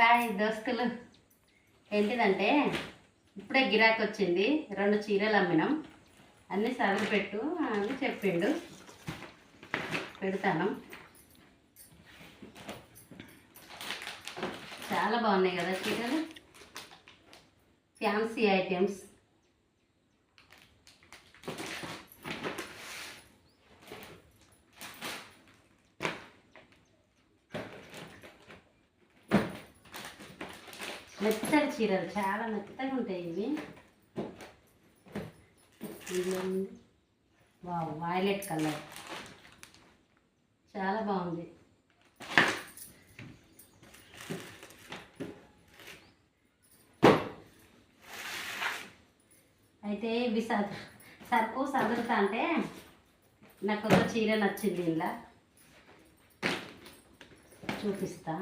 Hi దోస్తులు. ఏంటిదంటే ఇప్పుడే గిరాకీ వచ్చింది రెండు చీరలు అమ్మినాం. అన్నీ సదురు పెట్టు అని చెప్పిండు. పెడతాను. చాలా బాగున్నాయి కదా చీరలు. Fancy items. మెత్తడి చీరలు చాలా మెత్తగా ఉంటాయి ఇవి. ఇందులో వావ్ వైలెట్ కలర్ చాలా బాగుంది. అయితే ఇవి సద్ సరుకు సదురుతా అంటే నాకు ఒక చీర నచ్చింది ఇలా చూపిస్తా.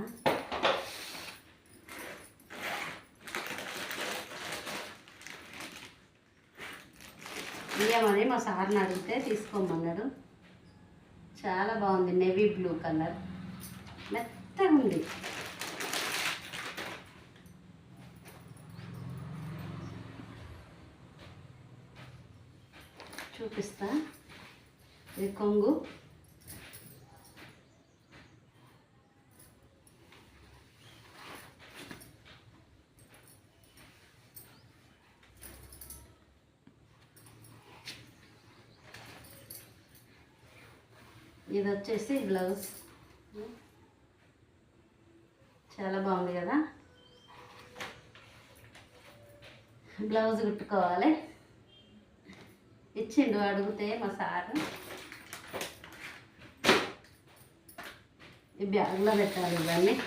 ఇయ్యమని మా సార్ని అడిగితే తీసుకోమన్నాడు. చాలా బాగుంది నెవీ బ్లూ కలర్ మెత్తగా ఉంది. చూపిస్తా. ఇది కొంగు. ఇది వచ్చేసి బ్లౌజ్. చాలా బాగుంది కదా? బ్లౌజ్ కుట్టుకోవాలి. ఇచ్చిండు అడిగితే మా సార్. ఈ బ్యాగ్లో పెట్టాలి ఇవన్నీ.